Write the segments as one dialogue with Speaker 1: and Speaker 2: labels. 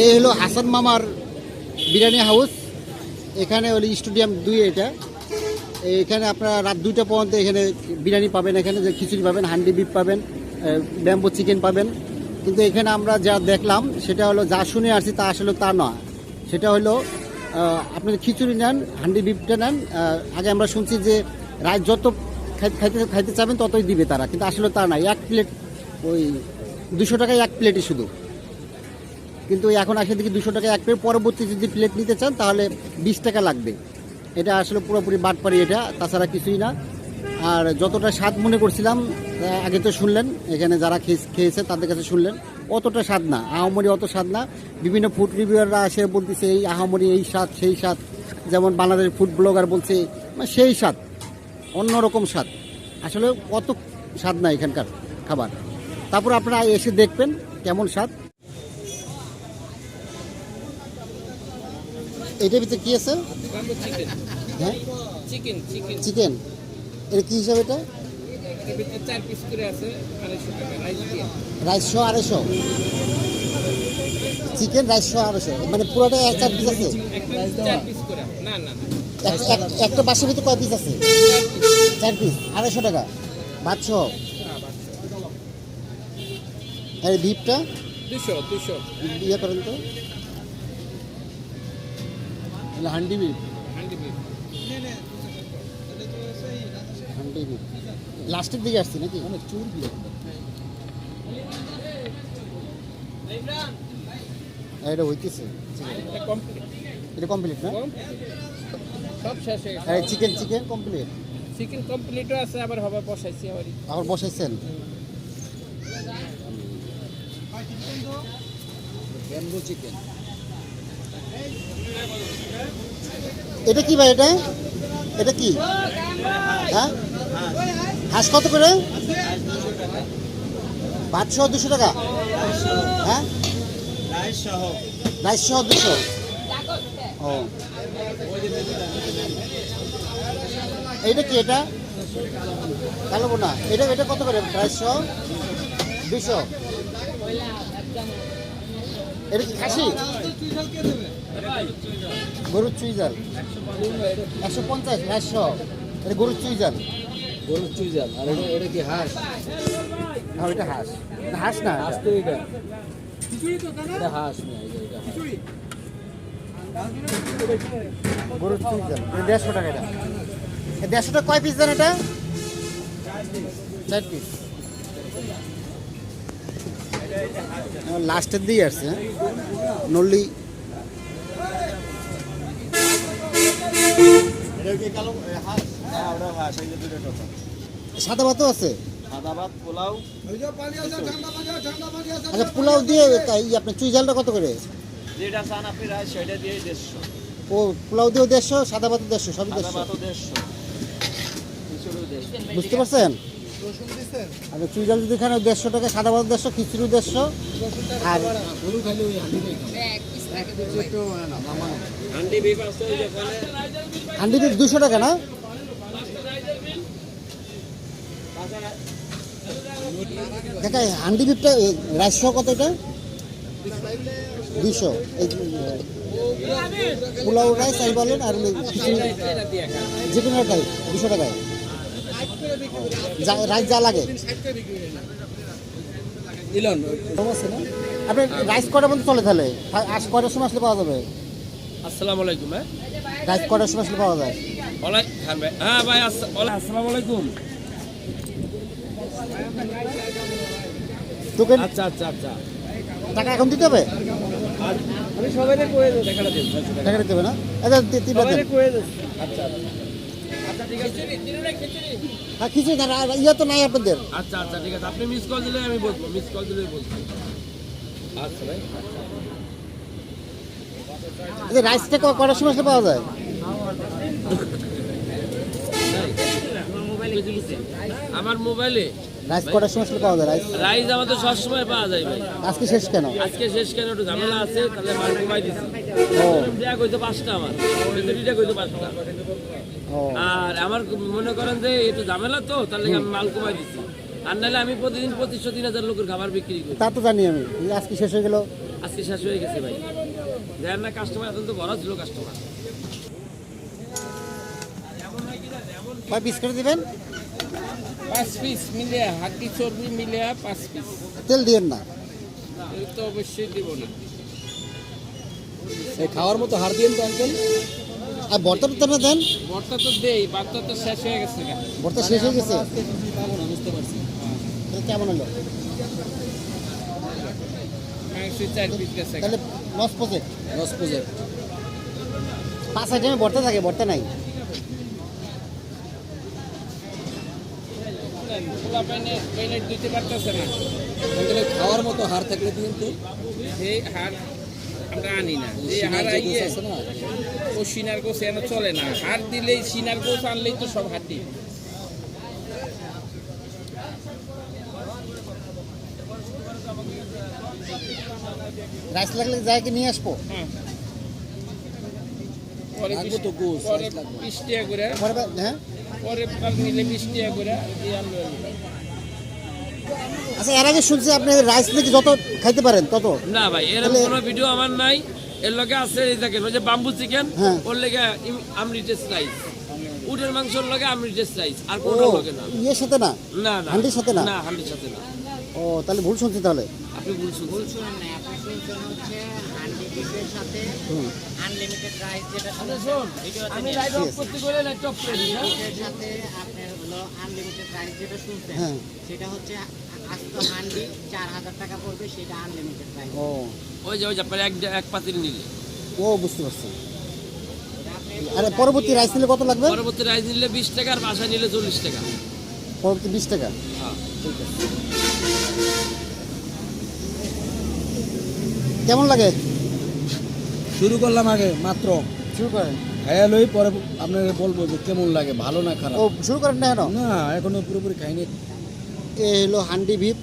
Speaker 1: এই হলো হাসান মামার বিরিয়ানি হাউস। এখানে হলো স্টেডিয়াম দুই এটা। এখানে আপনারা রাত দুইটা পর্যন্ত এখানে বিরিয়ানি পাবেন। এখানে যে খিচুড়ি পাবেন, হান্ডি বিপ পাবেন ব্যাম্বো চিকেন পাবেন। কিন্তু এখানে আমরা যা দেখলাম, সেটা হলো যা শুনে আসছি তা আসলে তা নয়। সেটা হলো আপনি খিচুড়ি নেন, হান্ডি বিপটা নেন আগে আমরা শুনছি যে রাত যত খাইতে খাইতে চাবেন ততই দিবে তারা। কিন্তু আসলে তা না এক প্লেট ওই দুশো টাকায় এক প্লেটই শুধু। কিন্তু এখন আসে দেখি দুশো টাকা এক প্লেট পরবর্তী যদি প্লেট নিতে চান, তাহলে বিশ টাকা লাগবে। এটা আসলে পুরোপুরি বাটপারি এটা, তাছাড়া কিছুই না। আর যতটা স্বাদ মনে করছিলাম আগে তো শুনলেন, এখানে যারা খেয়ে- খেয়েছে তাদের কাছে শুনলেন, অতটা স্বাদ না, আহামরি অত স্বাদ না। বিভিন্ন ফুড রিভিউয়াররা এসে বলতেছে, এই আহামরি, এই স্বাদ, সেই স্বাদ। যেমন বাংলাদেশের ফুড ব্লগার বলছে মানে সেই স্বাদ, অন্যরকম স্বাদ। আসলে কত স্বাদ না এখানকার খাবার। তারপর আপনারা এসে দেখবেন কেমন স্বাদ। এটার ভিতরে কি আছে?
Speaker 2: চিকেন।
Speaker 1: হ্যাঁ?
Speaker 2: Chicken chicken.
Speaker 1: চিকেন? এটা কি হিসাবে এটা? রাইসশো আড়াইশো চিকেন রাইসশো আড়াইশো। মানে পুরোটা এক চার পিস আছে?
Speaker 2: একটা
Speaker 1: বাসের ভিতরে কয় পিস আছে? চার পিস আড়াইশো টাকা। ভাত আর এই
Speaker 2: দুশো দুশো।
Speaker 1: ইয়ে করেন তো। এগুলো হান্ডি বিফ
Speaker 2: হান্ডি বিফ
Speaker 1: লাস্টের দিকে আসছে নাকি? অনেক চুর দিয়ে এটা হইতেছে।
Speaker 2: এটা কমপ্লিট
Speaker 1: এটা কমপ্লিট না?
Speaker 2: সব শেষ হয়ে গেছে।
Speaker 1: চিকেন চিকেন কমপ্লিট
Speaker 2: চিকেন কমপ্লিটও আছে আবার হবে বসাইছি আবার।
Speaker 1: আবার বসাইছেন?
Speaker 2: ব্যাম্বু চিকেন
Speaker 1: এটা কি ভাই এটা? এটা কি? হ্যাঁ? হাঁস কত করে? পাঁচশো, দুশো টাকা? হ্যাঁ? সহ দুশো। ও। এইটা কি এটা? কালো না এটা এটা কত করে? সহ দুশো। এটা কি খাসি? গরুর চুইজাল। একশো পঞ্চাশ একশো। এটা গরুর চুইজাল।
Speaker 3: গরুর চুইজাল আর এটা এটা কি হাঁস?
Speaker 1: হ্যাঁ ওইটা হাঁস। হাঁস না
Speaker 3: হাঁস তো এটা এটা হাঁস না এটা এটা
Speaker 1: গরুর চুইজাল। এটা দেড়শো টাকা এটা। দেড়শো টাকা কয় পিস দেন এটা? চার পিস লাস্টের দিকে আসছে হ্যাঁ? নল্লি
Speaker 3: হ্যাঁ ওটা হাঁস এই যে দুটো টোটো
Speaker 1: সাদা ভাতও আছে?
Speaker 3: সাদা পোলাও।
Speaker 1: আচ্ছা পোলাও দিয়ে তা- এই আপনার কত করে?
Speaker 3: যেটা চান আপনি সেটা দিয়ে দেড়শো।
Speaker 1: ও পোলাও দিয়েও দেড়শো সাদা ভাতও দেড়শো সবই দেড়শো। বুঝতে পারছেন? আচ্ছা চুইজাল যদি এখানে দেড়শো টাকা সাদা ভাত দেড়শো খিচুড়ি দেড়শো। আর
Speaker 3: হান্ডি বিফ আছে ওই যে ওখানে
Speaker 1: হান্ডি পিস দুশো টাকা না? দেখা হান্ডি পিপটা রাইস সহ কত এটা? দুশো পোলাও রাইস আর বলেন আর যে কোনো টাই দুশো টাকায়। রাইস যা লাগে। কম আছে না? আপনি রাইস কটার মধ্যে চলে তাহলে? আস কটার সময় আসলে পাওয়া যাবে?
Speaker 2: আসসালামু আলাইকুম হ্যাঁ?
Speaker 1: রাইস কটার সময় আসলে পাওয়া যায়?
Speaker 2: ওলাই খান ভাই হ্যাঁ ভাই আসসালামু আলাইকুম। আচ্ছা আচ্ছা আচ্ছা।
Speaker 1: টাকা এখন দিতে হবে?
Speaker 2: আমি কয়ে দেবো
Speaker 1: না? আচ্ছা
Speaker 2: কয়ে দেবো। আচ্ছা আচ্ছা ঠিক আছে।
Speaker 1: হ্যাঁ কিছু না আর ইয়ে তো নাই আপনাদের।
Speaker 2: আচ্ছা আচ্ছা ঠিক আছে। আপনি মিস কল দিলে আমি বলব মিস কল দিলে বলব। আচ্ছা ভাই।
Speaker 1: আচ্ছা। রাইসটা কটার সময় পাওয়া যায়?
Speaker 2: আমার মোবাইলে।
Speaker 1: রাইস কটার সময় পাওয়া যায়? রাইস
Speaker 2: রাইস আমাদের সবসময় পাওয়া যায় ভাই।
Speaker 1: আজকে শেষ কেন?
Speaker 2: আজকে শেষ কেন? একটু ঝামেলা আছে তাহলে মাল কমাই দিছি।
Speaker 1: ও।
Speaker 2: ব্যাগ হইতো পাঁচটা আমার। দুইটা হইতো পাঁচটা। আর আমার মনে করেন যে একটু ঝামেলা তো তাহলে আমি মাল কমাই দিচ্ছি আর নাহলে আমি প্রতিদিন পঁচিশশো তিন হাজার লোকের খাবার বিক্রি করি।
Speaker 1: তা তো জানি আমি। আজকে শেষ হয়ে গেল?
Speaker 2: আজকে শেষ হয়ে গেছে ভাই। দেন না কাস্টমার এখন তো ভরা ছিল কাস্টমার
Speaker 1: কয় পিস করে দিবেন?
Speaker 4: পাঁচ পিস মিলে হাড্ডি চর্বি মিলে পাঁচ পিস।
Speaker 1: তেল দিয়েন না।
Speaker 4: তো অবশ্যই দিব না।
Speaker 3: খাওয়ার মতো হার দিয়েন তো আঙ্কেল
Speaker 1: আর বর্তা টর্তা দেন?
Speaker 4: ভর্তা তো দেই ভর্তা তো শেষ হয়ে গেছে।
Speaker 1: বর্তা শেষ হয়ে গেছে?
Speaker 3: বুঝতে পারছি।
Speaker 1: কেমন হলো?
Speaker 4: গা।
Speaker 1: তাহলে লস পচে
Speaker 3: দশ প্রজেক্ট
Speaker 1: পাঁচ আইটেমে বর্তা থাকে বর্তা নাই?
Speaker 4: দিতে পারতেছে না।
Speaker 3: খাওয়ার মতো হার থাকলে দিন তো।
Speaker 4: সেই হার আমরা আনি না। যে হার আইয়ে
Speaker 3: না?
Speaker 4: ও সিনার গোছ এনে চলে না। হার দিলেই সিনার গোছ আনলেই তো সব হাড্ডি
Speaker 1: রাইস লাগলে যাই কি নিয়ে আসব।
Speaker 4: হ্যাঁ পরে বিশ-
Speaker 3: তো গোছ,
Speaker 4: পরে
Speaker 3: রাইস লাগবে।
Speaker 4: বিশ টাকা করে।
Speaker 1: হ্যাঁ?
Speaker 4: পরে নিলে বিশ টাকা করে
Speaker 1: আচ্ছা এর আগে শুনছি আপনি রাইস নাকি যত খাইতে পারেন তত।
Speaker 2: না ভাই এরকম কোনো ভিডিও আমার নাই। এর লগে আছে এই দেখেন ওই যে বাম্বু চিকেন
Speaker 1: হ্যাঁ।
Speaker 2: ওর লেগে আমরিটেস রাইস উটের মাংসর লগে আমরিটেস রাইস আর কোনো লগে না।
Speaker 1: ইয়ের সাথে না?
Speaker 2: না না।
Speaker 1: হান্ডির সাথে না?
Speaker 2: না হান্ডির সাথে না।
Speaker 1: ও তাহলে ভুল শুনছি তাহলে।
Speaker 2: আপনি বলছেন
Speaker 5: শুনুন না আপনি শুনছেন হচ্ছে হান্ডি সাথে আনলিমিটেড রাইস যেটা
Speaker 2: আরে
Speaker 5: শুনছেন
Speaker 2: শোন
Speaker 5: ভিডিওতে
Speaker 2: আমি
Speaker 5: নেই।
Speaker 2: অফ করতে গেলে লাইট অফ করে দিই হ্যাঁ?
Speaker 5: সাথে আপনার হলো আনলিমিটেড রাইস যেটা শুনছেন
Speaker 1: হ্যাঁ।
Speaker 5: সেটা হচ্ছে আস্ত হান্ডি চার হাজার টাকা পড়বে সেটা আনলিমিটেড রাইস
Speaker 1: ও।
Speaker 2: ওই যে ওই যে আপনার এক এক পাতিল নিলে।
Speaker 1: ও বুঝতে পারছি। আরে পরবর্তী রাইস নিলে কত লাগবে?
Speaker 2: পরবর্তী রাইস নিলে বিশ টাকা আর বাসা নিলে চল্লিশ টাকা।
Speaker 1: পরবর্তী বিশ টাকা?
Speaker 2: হ্যাঁ।
Speaker 1: কেমন লাগে?
Speaker 3: শুরু করলাম আগে মাত্র।
Speaker 1: শুরু করেন।
Speaker 3: খাইয়া লই পরে আপনাকে বলব যে কেমন লাগে ভালো না খারাপ?
Speaker 1: ও শুরু করেন না কেন
Speaker 3: না এখনও পুরোপুরি খাইনি।
Speaker 1: এ হলো হান্ডি ভিপ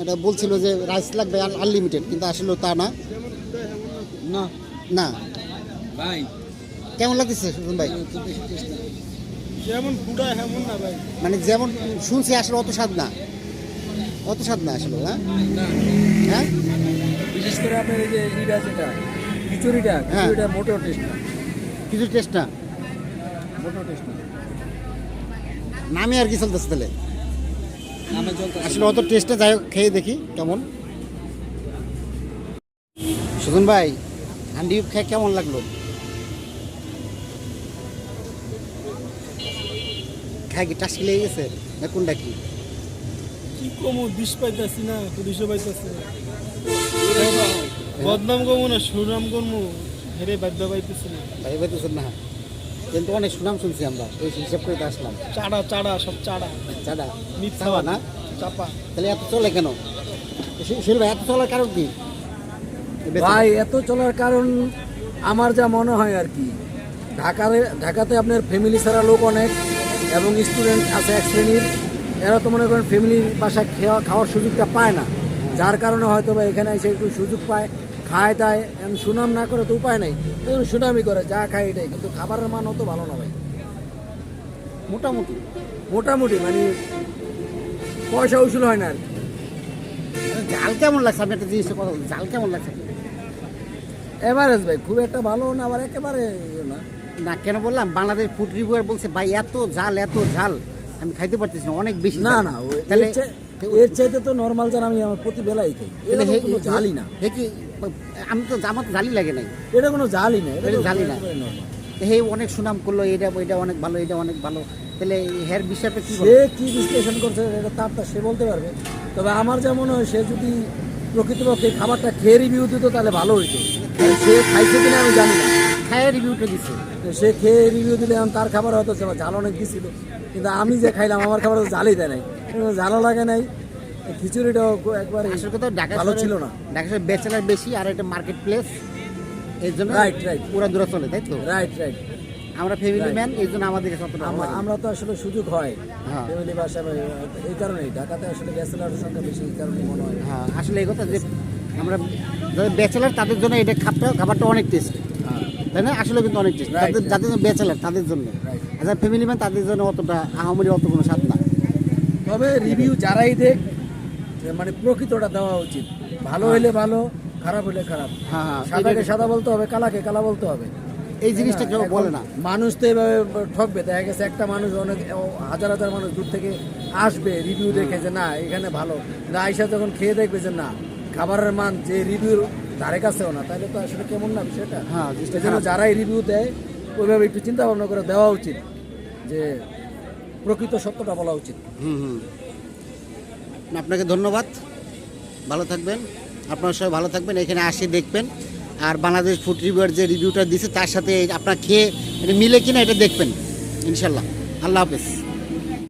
Speaker 1: এটা বলছিল যে রাইস লাগবে আনলিমিটেড কিন্তু আসলে তা না।
Speaker 3: না।
Speaker 1: না।
Speaker 3: ভাই।
Speaker 1: কেমন লাগতেছে সুজন ভাই?
Speaker 6: যেমন ফুটা এমন না ভাই।
Speaker 1: মানে যেমন শুনছি আসলে অত স্বাদ না। অত স্বাদ না আসলে হ্যাঁ?
Speaker 3: না।
Speaker 1: হ্যাঁ?
Speaker 3: বিশেষ করে আপনার এই যে ইটা যেটা খিচুড়িটা
Speaker 1: হ্যাঁ।
Speaker 3: খিচুড়িটা মোটেও টেস্ট না।
Speaker 1: কিছু টেস্ট না?
Speaker 3: মোটেও টেস্ট না।
Speaker 1: নামে আর কি চলতেছে তাহলে? আসলে অত টেস্টে যাই হোক খেয়ে দেখি কেমন। সুজন ভাই হান্ডি খেয়ে কেমন লাগল? খাই কি টাস্কি লেগে গেছে না কোনটা কি?
Speaker 6: কি কমু বিষ পাইতাছি না পুলিশও পাইতাছি। না বদনাম কমু না সুনাম কমু হেরে বাধ্য পাইতেছি না।
Speaker 1: ভাই না। কিন্তু অনেক সুনাম শুনছি আমরা ওই হিসাব করে আসলাম।
Speaker 6: চাড়া চাড়া সব চাড়া।
Speaker 1: চাডা?
Speaker 6: মিথ্যা
Speaker 1: চাওয়া না?
Speaker 6: চাপা।
Speaker 1: তাহলে এত চলে কেন? শৈল ভাই এত চলার কারণ কি?
Speaker 3: ভাই এত চলার কারণ আমার যা মনে হয় আর কি। ঢাকার ঢাকাতে আপনার ফ্যামিলি ছাড়া লোক অনেক। এবং স্টুডেন্ট আছে এক শ্রেণির এরা তো মনে করেন ফ্যামিলির বাসায় খাওয়া খাওয়ার সুযোগটা পায় না। যার কারণে হয়তো বা এখানে এসে একটু সুযোগ পায় খায় দায় এমন সুনাম না করে তো উপায় নেই। সুনামই করে যা খায় এটাই কিন্তু খাবারের মান অত ভালো না ভাই।
Speaker 1: মোটামুটি
Speaker 3: মোটামুটি মানে পয়সা উসুল হয় না আর
Speaker 1: জাল কেমন লাগছে? আপনি একটা জিনিসের কথা জাল কেমন লাগছে?
Speaker 3: এভারেজ ভাই খুব একটা ভালো না আবার একেবারে ইয়ে না।
Speaker 1: না কেন বললাম? বাংলাদেশ ফুড রিভিউয়ার বলছে ভাই এত ঝাল এত ঝাল। আমি খাইতে পারতেছি না অনেক বেশি
Speaker 3: না না
Speaker 1: তাহলে
Speaker 3: এর চাইতে তো নর্মাল যারা আমি আমার প্রতি বেলাই খাই। এটা কোনো জালই না।
Speaker 1: কি আমি তো আমার তো জালি লাগে নাই।
Speaker 3: এটা কোনো জালই না
Speaker 1: এটা জালি না। হে অনেক সুনাম করল এটা এটা অনেক ভালো এটা অনেক ভালো। তাহলে হের বিষয়টা কি
Speaker 3: সে কি বিশ্লেষণ করছে এটা তার তা সে বলতে পারবে। তবে আমার যা মনে হয় সে যদি প্রকৃতপক্ষে খাবারটা খেয়ে রিভিউ দিত তাহলে ভালো হইতো। সে খাইছে কিনা আমি জানি না।
Speaker 1: খায়ের রিভিউটা দিছে।
Speaker 3: সে খেয়ে রিভিউ দিলে তার খাবার হয়তো ঝাল অনেক দিছিল। কিন্তু আমি যে খাইলাম আমার খাবার তো জালই দেয় নাই। ঝালও লাগে নাই। খিচুড়িটাও একবার
Speaker 1: আসল কথা ঢাকা
Speaker 3: ভালো ছিল না।
Speaker 1: ঢাকা শহরে বেচেলার বেশি আর এটা মার্কেট প্লেস এই জন্য
Speaker 3: Right, right.
Speaker 1: পুরা দূরা চলে তাই তো?
Speaker 3: রাইট রাইট
Speaker 1: আমরা ফ্যামিলি ম্যান এই জন্য আমাদের।
Speaker 3: আমরা তো আসলে সুযোগ হয়।
Speaker 1: হ্যাঁ।
Speaker 3: ফ্যামিলি বাসা এই কারণেই। ঢাকাতে আসলে ব্যাচেলার সংখ্যা বেশি এই কারণে মনে হয়।
Speaker 1: হ্যাঁ আসলে এই কথা যে আমরা যাদের ব্যাচেলার তাদের জন্য এটা খাবারটা খাবারটা অনেক টেস্ট তাই না? আসলে কিন্তু অনেক টেস্ট
Speaker 3: Right,
Speaker 1: যাদের. যাদের ব্যাচেলার তাদের জন্য. আর ফ্যামিলি ম্যান তাদের জন্য অতটা আহামরি অত কোনো স্বাদ না।
Speaker 3: তবে রিভিউ যারাই দেখ মানে প্রকৃতটা দেওয়া উচিত। ভালো হইলে ভালো খারাপ হইলে খারাপ।
Speaker 1: হ্যাঁ হ্যাঁ
Speaker 3: সাদাকে সাদা বলতে হবে কালাকে কালা বলতে হবে।
Speaker 1: এই জিনিসটা কেউ বলে না।
Speaker 3: মানুষ তো এভাবে ঠকবে। দেখা গেছে একটা মানুষ অনেক হাজার হাজার মানুষ দূর থেকে আসবে রিভিউ দেখে যে না এখানে ভালো। কিন্তু আইসা যখন খেয়ে দেখবে যে না খাবারের মান যে রিভিউর ধারে কাছেও না তাহলে তো আসলে কেমন না বিষয়টা?
Speaker 1: হ্যাঁ,
Speaker 3: জন্য যারাই রিভিউ দেয় ওইভাবে একটু চিন্তা ভাবনা করে দেওয়া উচিত যে প্রকৃত সত্যটা বলা উচিত।
Speaker 1: হুম হুম। আপনাকে ধন্যবাদ। ভালো থাকবেন। আপনার সবাই ভালো থাকবেন এখানে আসে দেখবেন। আর বাংলাদেশ ফুড রিভিউয়ার যে রিভিউটা দিছে তার সাথে আপনার খেয়ে এটা মিলে কিনা এটা দেখবেন ইনশাল্লাহ আল্লাহ হাফেজ।